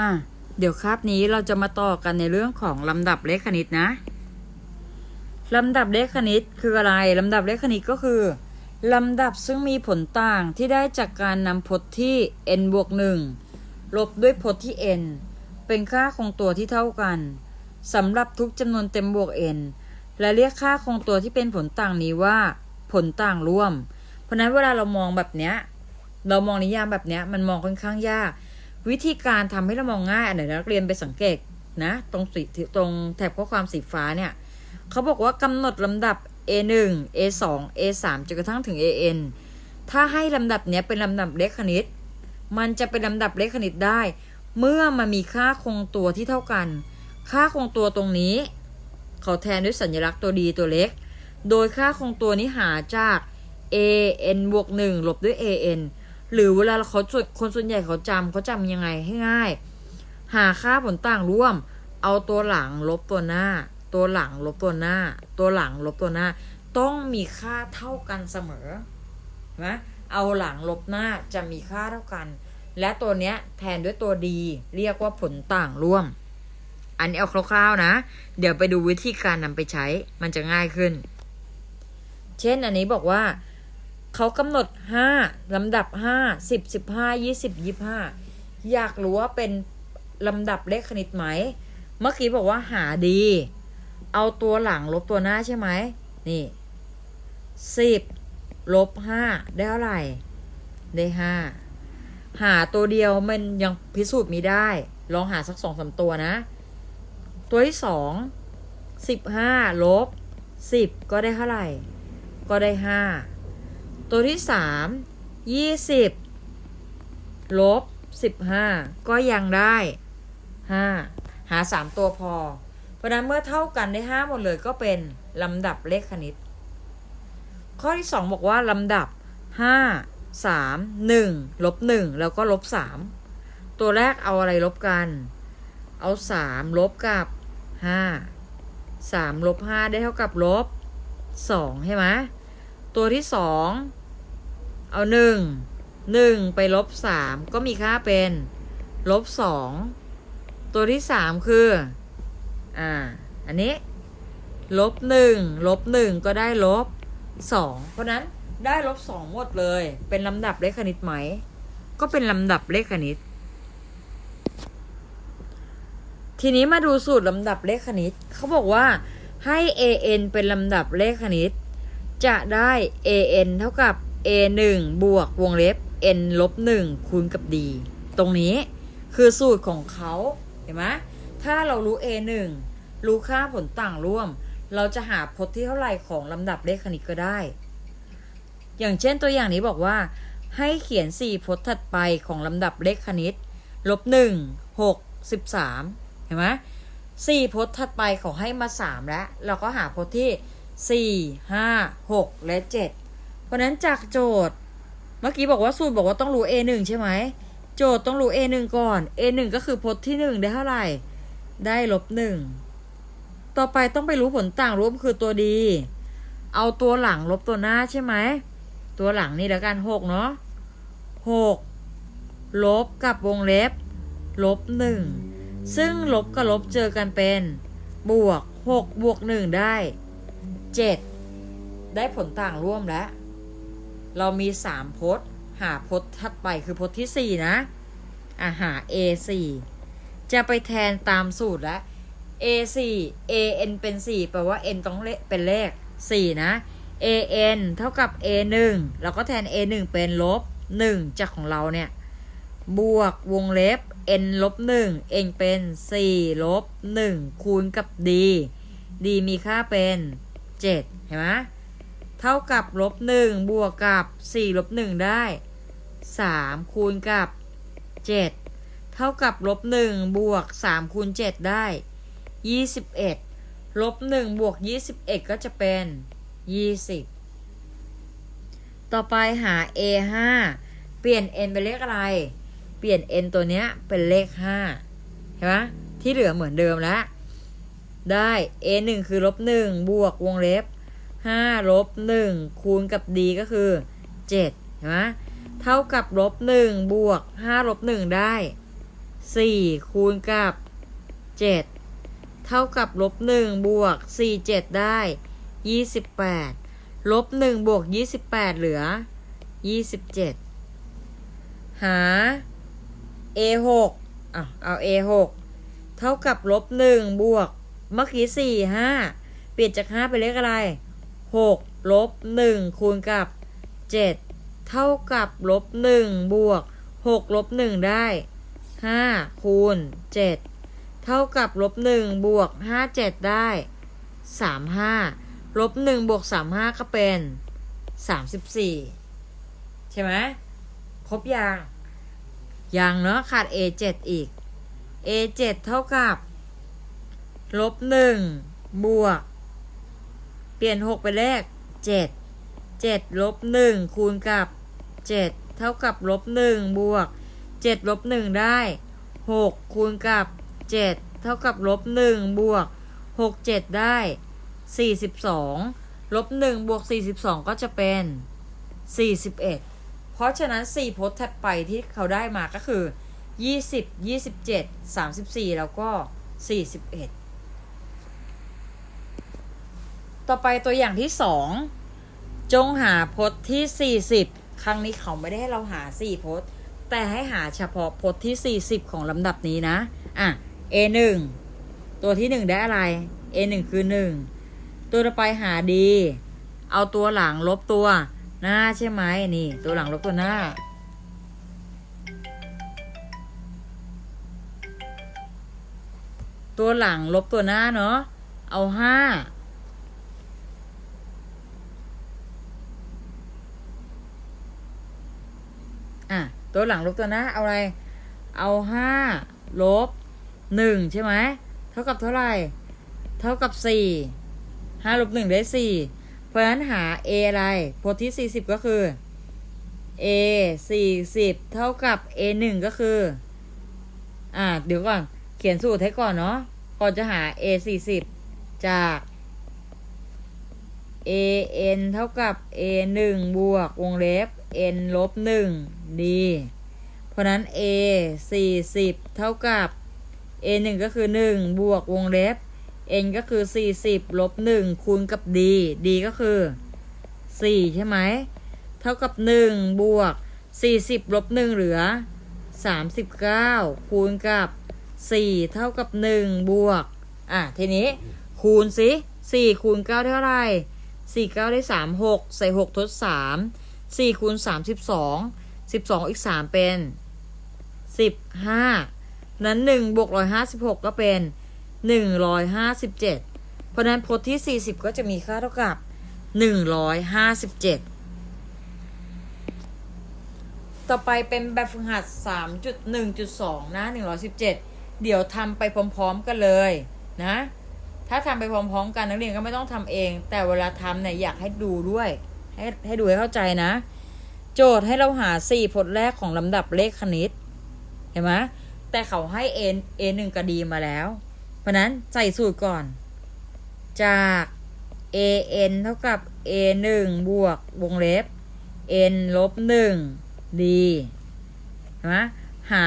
อะเดี๋ยวคาบนี้เราจะมาต่อกันในเรื่องของลำดับเลขคณิตนะ ลำดับเลขคณิตคืออะไร ลำดับเลขคณิตก็คือ ลำดับซึ่งมีผลต่างที่ได้จากการนำพจน์ที่ n บวก1ลบด้วยพจน์ที่ n เป็นค่าคงตัวที่เท่ากันสำหรับทุกจำนวนเต็มบวก n และเรียกค่าคงตัวที่เป็นผลต่างนี้ว่า ผลต่างร่วม เพราะฉะนั้นเวลาเรามองแบบเนี้ยเรามองนิยามแบบเนี้ยมันมองค่อนข้างยาก วิธีการทำให้เรามองง่ายอันไหนนักเรียนไปสังเกตนะตรงสีตรงแถบข้อความสีฟ้าเนี่ยเขาบอกว่ากำหนดลำดับ A1 A2 A3 จนกระทั่งถึง AN ถ้าให้ลำดับเนี้ยเป็นลำดับเลขคณิต มันจะเป็นลำดับเลขคณิตได้ เมื่อมันมีค่าคงตัวที่เท่ากัน ค่าคงตัวตรงนี้ เขาแทนด้วยสัญลักษณ์ตัวดีตัวเล็ก โดยค่าคงตัวนี้หาจาก a n บวก1ลบด้วย a n หรือเวลาเขาส่วนคนส่วนใหญ่เขาจำเขาจำยังไงให้ง่าย หาค่าผลต่างร่วม เอาตัวหลังลบตัวหน้า ตัวหลังลบตัวหน้า ตัวหลังลบตัวหน้า ต้องมีค่าเท่ากันเสมอนไหมเอาหลังลบหน้าจะมีค่าเท่ากัน และตัวเนี้ยแทนด้วยตัวดีเรียกว่าผลต่างร่วม อันนี้เอาคร่าวๆนะ เดี๋ยวไปดูวิธีการนำไปใช้มันจะง่ายขึ้น เช่นอันนี้บอกว่า เขากำหนด5ลำดับ5 10 15 20 25อยากรู้ว่าเป็นลำดับเลขคณิตไหม เมื่อกี้บอกว่าหาดี เอาตัวหลังลบตัวหน้าใช่ไหม นี่10ลบ5ได้เท่าไหร่ ได้5หาตัวเดียวมันยังพิสูจน์ไม่ได้ ลองหาสักสองสามตัวนะ ตัวที่สองสิบห้าลบสิบก็ได้เท่าไหร่ ก็ได้ห้า ตัวที่สามยี่สิบลบสิบห้าก็ยังได้ห้าหาสามตัวพอ เพราะฉะนั้นเมื่อเท่ากันได้ห้าหมดเลยก็เป็นลำดับเลขคณิต ข้อที่สองบอกว่าลำดับห้าสามหนึ่งลบหนึ่งแล้วก็ลบสามตัวแรกเอาอะไรลบกัน เอาสามลบกับห้าสามลบห้าได้เท่ากับลบสองใช่ไหมตัวที่สอง เอาหนึ่งหนึ่งไปลบสามก็มีค่าเป็นลบสองตัวที่สามคือ อ่า อันนี้ ลบหนึ่งลบหนึ่งก็ได้ลบสองเพราะนั้นได้ลบสองหมดเลย เป็นลำดับเลขคณิตไหม ก็เป็นลำดับเลขคณิต ทีนี้มาดูสูตรลำดับเลขคณิต เขาบอกว่าให้ an เป็นลำดับเลขคณิต จะได้ an เท่ากับ a 1บวกวงเล็บ n ลบ1คูณกับ d ตรงนี้คือสูตรของเขาเห็นไหมถ้าเรารู้ a 1รู้ค่าผลต่างร่วม เราจะหาพจน์ที่เท่าไหร่ของลำดับเลขคณิตก็ได้ อย่างเช่นตัวอย่างนี้บอกว่า ให้เขียน 4 พจน์ถัดไปของลำดับเลขคณิตลบ1 6 13 เห็นไหมสี่พจน์ถัดไปเขาให้มาสามแล้ว เราก็หาพจน์ที่สี่ห้าหกและเจ็ด เพราะนั้นจากโจทย์ เมื่อกี้บอกว่าสูตรบอกว่าต้องรู้ a หนึ่งใช่ไหม โจทย์ต้องรู้ a หนึ่งก่อน a หนึ่งก็คือพจน์ที่หนึ่งได้เท่าไหร่ ได้ลบหนึ่งต่อไปต้องไปรู้ผลต่างร่วมคือตัวดี เอาตัวหลังลบตัวหน้าใช่ไหม ตัวหลังนี่แล้วกันหกเนาะหกลบกับวงเล็บ ลบหนึ่งซึ่งลบกับลบเจอกันเป็น บวก6บวก1ได้7ได้ผลต่างร่วมแล้ว เรามี3พจน์ หาพจน์ถัดไปคือพจน์ที่4นะอะหา a 4จะไปแทนตามสูตรแล้ว a 4 a n เป็น4แปลว่า n ต้องเป็นเลข4นะ a n เท่ากับ a 1เราก็แทน a 1เป็นลบ1จากของเราเนี่ย บวกวงเล็บ n ลบหนึ่งเองเป็นสี่ลบหนึ่งคูณกับ d d มีค่าเป็นเจ็ดเห็นไหม เท่ากับลบหนึ่งบวกกับสี่ลบหนึ่งได้สามคูณกับเจ็ดเท่ากับลบหนึ่งบวกสามคูณเจ็ดได้ยี่สิบเอ็ดลบหนึ่งบวกยี่สิบเอ็ดก็จะเป็นยี่สิบต่อไปหา a ห้าเปลี่ยน n เป็นเลขอะไร เปลี่ยน n ตัวเนี้ยเป็นเลข5เห็นไหมที่เหลือเหมือนเดิมแล้ว ได้ a 1คือลบ1บวกวงเล็บ 5ลบ1คูณกับ d ก็คือ7เห็นไหมเท่ากับลบ1บวก5ลบ1ได้สี่คูณกับเจ็ดเท่ากับลบหนึ่งบวกสี่เจ็ดได้ยี่สิบแปดลบหนึ่งบวกยี่สิบแปดเหลือยี่สิบเจ็ดหา a หกอะเอา a หกเท่ากับลบหนึ่งบวกเมื่อกี้สี่ห้าเปลี่ยนจากห้าเป็นเลขอะไร หกลบหนึ่งคูณกับเจ็ดเท่ากับลบหนึ่งบวกหกลบหนึ่งได้ห้าคูณเจ็ดเท่ากับลบหนึ่งบวกห้าเจ็ดได้สามห้าลบหนึ่งบวกสามห้าก็เป็นสามสิบสี่ใช่ไหมครบยังยังเนาะขาด a 7 อีก a 7 เท่ากับลบหนึ่งบวก เปลี่ยนหกเป็นเลขเจ็ดเจ็ดลบหนึ่งคูณกับเจ็ดเท่ากับลบหนึ่งบวกเจ็ดลบหนึ่งได้หกคูณกับเจ็ดเท่ากับลบหนึ่งบวกหกเจ็ดได้สี่สิบสองลบหนึ่งบวกสี่สิบสองก็จะเป็นสี่สิบเอ็ดเพราะฉะนั้น4โพสต์ถัดไปที่เขาได้มาก็คือ20 27 34แล้วก็41 ต่อไปตัวอย่างที่2จงหาพสต์ที่ 40 ครั้งนี้เขาไม่ได้ให้เราหา4โพสต์แต่ให้หาเฉพาะพสต์ที่ 40 ของลำดับนี้นะ อะ A1 ตัวที่ 1 ได้อะไร A1 คือ 1 ตัวต่อไปหาดี เอาตัวหลังลบตัวหน้าใช่ไหมนี่ ตัวหลังลบตัวหน้า ตัวหลังลบตัวหน้าเนาะ เอาห้า อะตัวหลังลบตัวหน้าเอาอะไร เอาห้าลบหนึ่งใช่ไหมเท่ากับเท่าไหร่ เท่ากับสี่ห้าลบหนึ่งได้สี่เพราะฉะนั้นหา a อะไรโพสต์ที่40ก็คือ a 40เท่ากับ a 1ก็คือ อ่าเดี๋ยวก่อน เขียนสูตรให้ก่อนเนาะก่อนจะหา a 40จาก a n เท่ากับ a 1บวกวงเล็บ n ลบ1 d เพราะนั้น a 40เท่ากับ a 1ก็คือ1บวกวงเล็บ n ก็คือ40ลบ1คูณกับ d d ก็คือ4ใช่ไหม เท่ากับ1บวก40ลบ1เหลือ39คูณกับ4เท่ากับ1บวก อะ ทีนี้คูณสิ4คูณ9เท่าไหร่4 9ได้3 6ใส่6ทด3 4คูณ32 12อีก3เป็น15นั้น1บวก156ก็เป็นหนึ่งร้อยห้าสิบเจ็ดเพราะนั้นพจน์ที่สี่สิบก็จะมีค่าเท่ากับหนึ่งร้อยห้าสิบเจ็ดต่อไปเป็นแบบฝึกหัดสามจุดหนึ่งจุดสองนะหนึ่งร้อยสิบเจ็ดเดี๋ยวทำไปพร้อม ๆ กันเลยนะ ถ้าทำไปพร้อม ๆ กันนักเรียนก็ไม่ต้องทำเอง แต่เวลาทำเนี่ยอยากให้ดูด้วย ให้ให้ดูให้เข้าใจนะ โจทย์ให้เราหาสี่พจน์แรกของลำดับเลขคณิต เห็นไหมแต่เขาให้ a a หนึ่งกระดีมาแล้ว เพราะนั้นใส่สูตรก่อน จาก a n เท่ากับ a 1บวกวงเล็บ n ลบ1 d เห็นไหมหา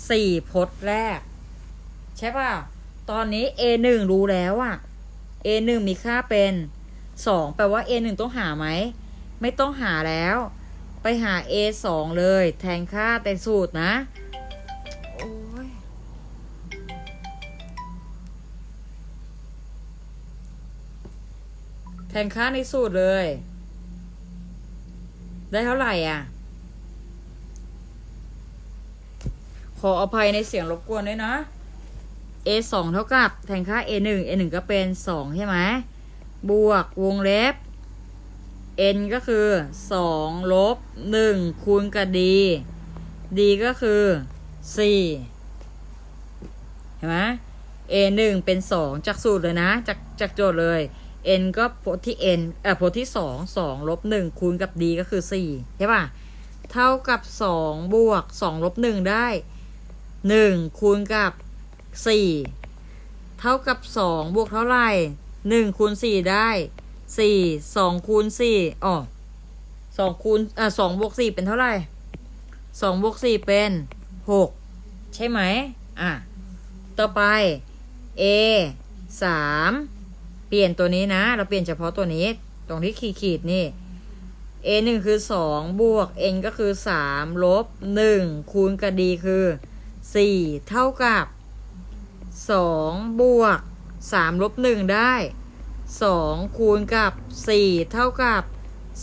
4พจน์แรก ใช่ป่ะ ตอนนี้ a 1รู้แล้วอะ a 1มีค่าเป็น 2 แปลว่า a 1ต้องหาไหม ไม่ต้องหาแล้ว ไปหา a 2เลย แทนค่าแต่สูตรนะ โอ้ย แทนค่าในสูตรเลย ได้เท่าไหร่อะ ขออภัยในเสียงรบกวนด้วยนะ a สองเท่ากับ แทนค่า a หนึ่ง a หนึ่งก็เป็นสองใช่ไหม บวกวงเล็บ n ก็คือสองลบหนึ่งคูณกับ d d ก็คือสี่เห็นไหม a หนึ่งเป็นสองจากสูตรเลยนะ จากจากโจทย์เลย n ก็โพจที่ n เอ่อโพจที่สองสองลบหนึ่งคูณกับ d ก็คือสี่ใช่ป่ะ เท่ากับสองบวกสองลบหนึ่งได้หนึ่งคูณกับสี่เท่ากับสองบวกเท่าไหร่หนึ่งคูณสี่ได้ สี่สองคูณสี่อ๋อสองคูณอะสองบวกสี่เป็นเท่าไหร่สองบวกสี่เป็นหกใช่ไหมอะ ต่อไป a สามเปลี่ยนตัวนี้นะ เราเปลี่ยนเฉพาะตัวนี้ ตรงที่ขีดขีดนี่ a หนึ่งคือสองบวก n ก็คือสามลบหนึ่งคูณกับ d คือสี่เท่ากับสองบวกสามลบหนึ่งได้ สองคูณกับสี่เท่ากับ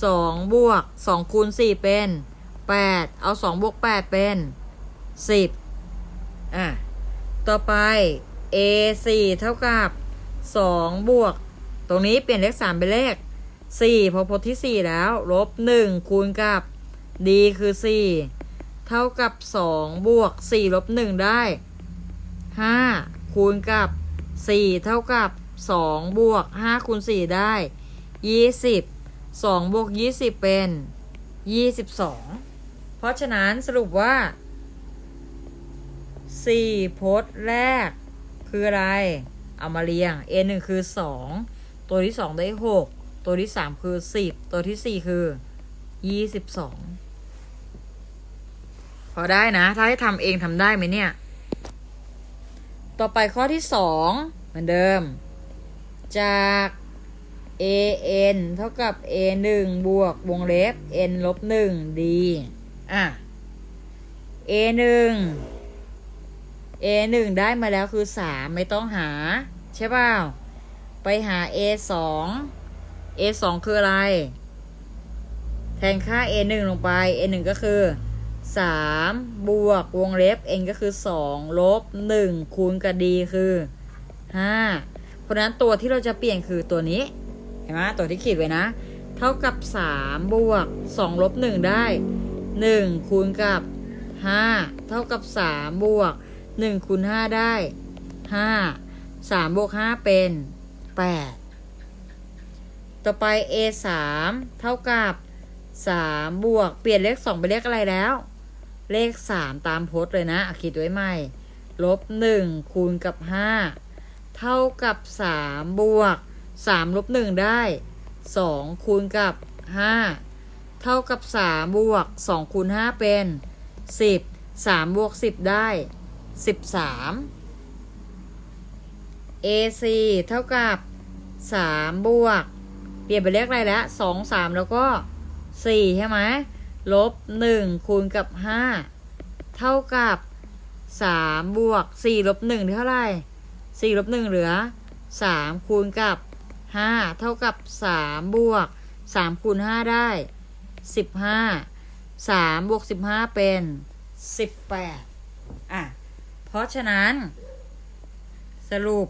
สองบวกสองคูณสี่เป็นแปดเอาสองบวกแปดเป็นสิบอะ ต่อไป a สี่เท่ากับสองบวก ตรงนี้เปลี่ยนเลขสามเป็นเลขสี่พอพจน์ที่สี่แล้ว ลบหนึ่งคูณกับ d คือสี่เท่ากับสองบวกสี่ลบหนึ่งได้ห้าคูณกับสี่เท่ากับ สองบวกห้าคูณสี่ได้ยี่สิบสองบวกยี่สิบเป็นยี่สิบสองเพราะฉะนั้นสรุปว่าสี่พจน์แรกคืออะไร เอามาเรียง a หนึ่งคือสองตัวที่สองได้หกตัวที่สามคือสิบตัวที่สี่คือยี่สิบสองพอได้นะ ถ้าให้ทำเองทำได้ไหมเนี่ย ต่อไปข้อที่สองเหมือนเดิม จาก a n เท่ากับ a หนึ่งบวกวงเล็บ n ลบหนึ่ง d อะ a หนึ่ง a หนึ่งได้มาแล้วคือสามไม่ต้องหา ใช่เปล่า ไปหา a สอง a สองคืออะไร แทนค่า a หนึ่งลงไป a หนึ่งก็คือสามบวกวงเล็บ n ก็คือสองลบหนึ่งคูณกับ d คือห้า ราะนั้นตัวที่เราจะเปลี่ยนคือตัวนี้ เห็นไหมตัวที่ขีดไว้นะ เท่ากับสามบวกสองลบหนึ่งได้หนึ่งคูณกับห้าเท่ากับสามบวกหนึ่งคูณห้าได้ห้าสามบวกห้าเป็นแปดต่อไป a สามเท่ากับสามบวก เปลี่ยนเลขสองเป็นเลขอะไรแล้ว เลขสามตามโพสต์เลยนะอะขีดไว้ใหม่ ลบหนึ่งคูณกับห้า เท่ากับสามบวกสามลบหนึ่งได้สองคูณกับห้าเท่ากับสามบวกสองคูณห้าเป็นสิบสามบวกสิบได้สิบสาม AC เท่ากับสามบวก เปลี่ยนเป็นเลขอะไรแล้วสองสามแล้วก็สี่ใช่ไหมลบหนึ่งคูณกับห้าเท่ากับสามบวกสี่ลบหนึ่งเท่าไหร่ สี่ลบหนึ่งเหลือสามคูณกับห้าเท่ากับสามบวกสามคูณห้าได้สิบห้าสามบวกสิบห้าเป็นสิบแปดอะ เพราะฉะนั้น สรุป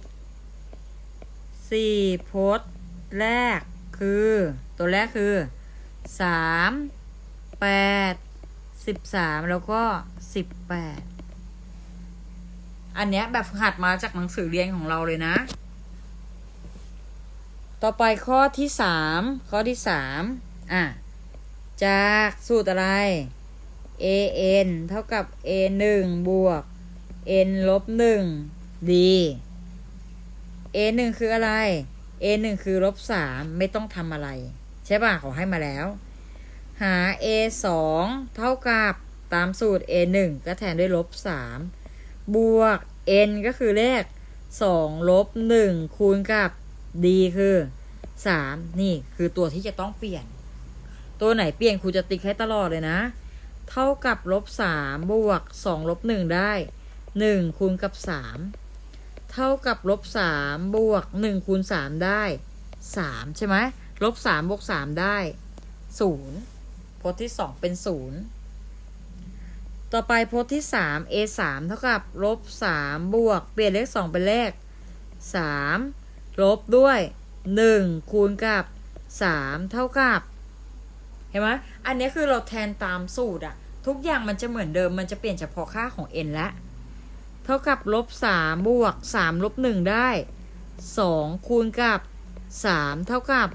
สี่พจน์แรกคือ ตัวแรกคือสามแปดสิบสามแล้วก็สิบแปด อันเนี้ยแบบหัดมาจากหนังสือเรียนของเราเลยนะ ต่อไปข้อที่สามข้อที่สามอะ จากสูตรอะไร a n เท่ากับ a หนึ่งบวก n ลบหนึ่ง d a หนึ่งคืออะไร a หนึ่งคือลบสามไม่ต้องทำอะไร ใช่ป่ะเขาให้มาแล้ว หา a สองเท่ากับตามสูตร a หนึ่งก็แทนด้วยลบสาม บวก n ก็คือเลขสองลบหนึ่งคูณกับ d คือสามนี่คือตัวที่จะต้องเปลี่ยน ตัวไหนเปลี่ยนครูจะติ๊กให้ตลอดเลยนะ เท่ากับลบสามบวกสองลบหนึ่งได้หนึ่งคูณกับสามเท่ากับลบสามบวกหนึ่งคูณสามได้สามใช่ไหมลบสามบวกสามได้ศูนย์พจน์ที่สองเป็นศูนย์ ต่อไปพจน์ที่สาม a สามเท่ากับลบสามบวก เปลี่ยนเลขสองเป็นเลขสามลบด้วยหนึ่งคูณกับสามเท่ากับ เห็นไหมอันนี้คือเราแทนตามสูตรอะทุกอย่างมันจะเหมือนเดิมมันจะเปลี่ยนเฉพาะค่าของ n ละ เท่ากับลบสามบวกสามลบหนึ่งได้สองคูณกับสามเท่ากับ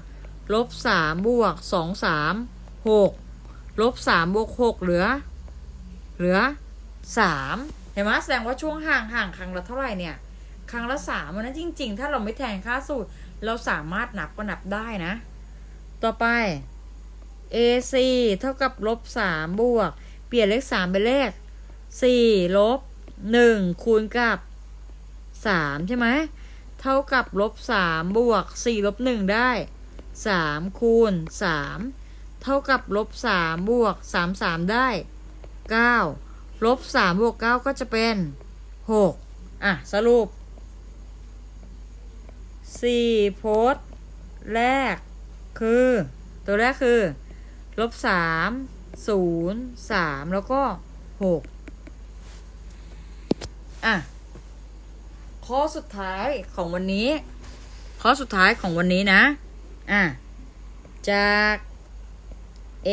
ลบสามบวกสองสามหกลบสามบวกหกเหลือ เหลือสามเห็นไหมแสดงว่าช่วงห่างห่างครั้งละเท่าไหร่เนี่ย ครั้งละสามวันนั้นจริง ๆ ถ้าเราไม่แทนค่าสูตร เราสามารถนับก็นับได้นะ ต่อไป AC เท่ากับลบสามบวก เปลี่ยนเลขสามเป็นเลขสี่ลบหนึ่งคูณกับสามใช่ไหมเท่ากับลบสามบวกสี่ลบหนึ่งได้สามคูณสามเท่ากับลบสามบวกสามสามได้ เก้าลบสามบวกเก้าก็จะเป็นหกอะ สรุปสี่โพสต์แรกคือ ตัวแรกคือ ลบสามศูนย์สามแล้วก็หกอะ ข้อสุดท้ายของวันนี้ ข้อสุดท้ายของวันนี้นะ อะ จาก a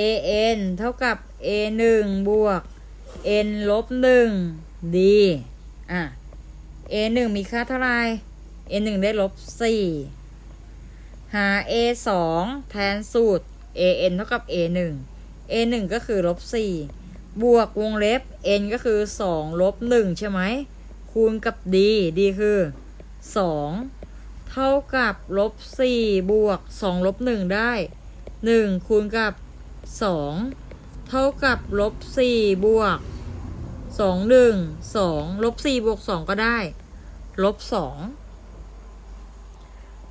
n เท่ากับ a หนึ่งบวก n ลบหนึ่ง d อะ a หนึ่งมีค่าเท่าไหร่ a หนึ่งได้ลบสี่หา a สองแทนสูตร a n เท่ากับ a หนึ่ง a หนึ่งก็คือลบสี่บวกวงเล็บ n ก็คือสองลบหนึ่งใช่ไหม คูณกับ d d คือสองเท่ากับลบสี่บวกสองลบหนึ่งได้หนึ่งคูณกับสอง เท่ากับลบสี่บวกสองหนึ่งสองลบสี่บวกสองก็ได้ลบสอง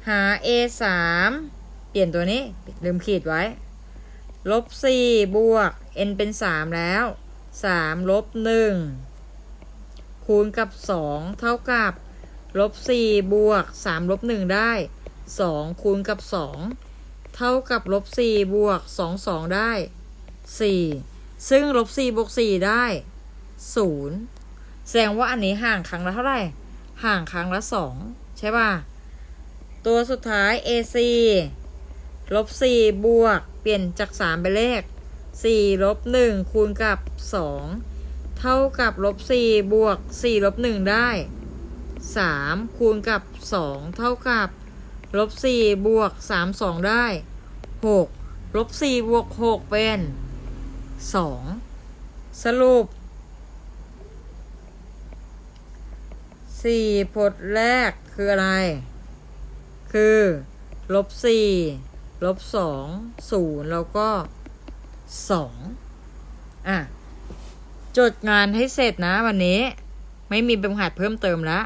หา a สามเปลี่ยนตัวนี้ ลืมขีดไว้ลบสี่บวก n เป็นสามแล้วสามลบหนึ่งคูณกับสองเท่ากับลบสี่บวกสามลบหนึ่งได้สองคูณกับสองเท่ากับลบสี่บวกสองสองได้ สี่ซึ่งลบสี่บวกสี่ได้ศูนย์แสดงว่าอันนี้ห่างครั้งละเท่าไหร่ ห่างครั้งละสองใช่ป่ะ ตัวสุดท้าย AC ลบสี่บวก เปลี่ยนจากสามเป็นเลขสี่ลบหนึ่งคูณกับสองเท่ากับลบสี่บวกสี่ลบหนึ่งได้สามคูณกับสองเท่ากับลบสี่บวกสามสองได้หกลบสี่บวกหกเป็น สองสรุปสี่พจน์แรกคืออะไร คือลบสี่ลบสองศูนย์แล้วก็สองอะ จดงานให้เสร็จนะวันนี้ ไม่มีแบบหัดเพิ่มเติมแล้ว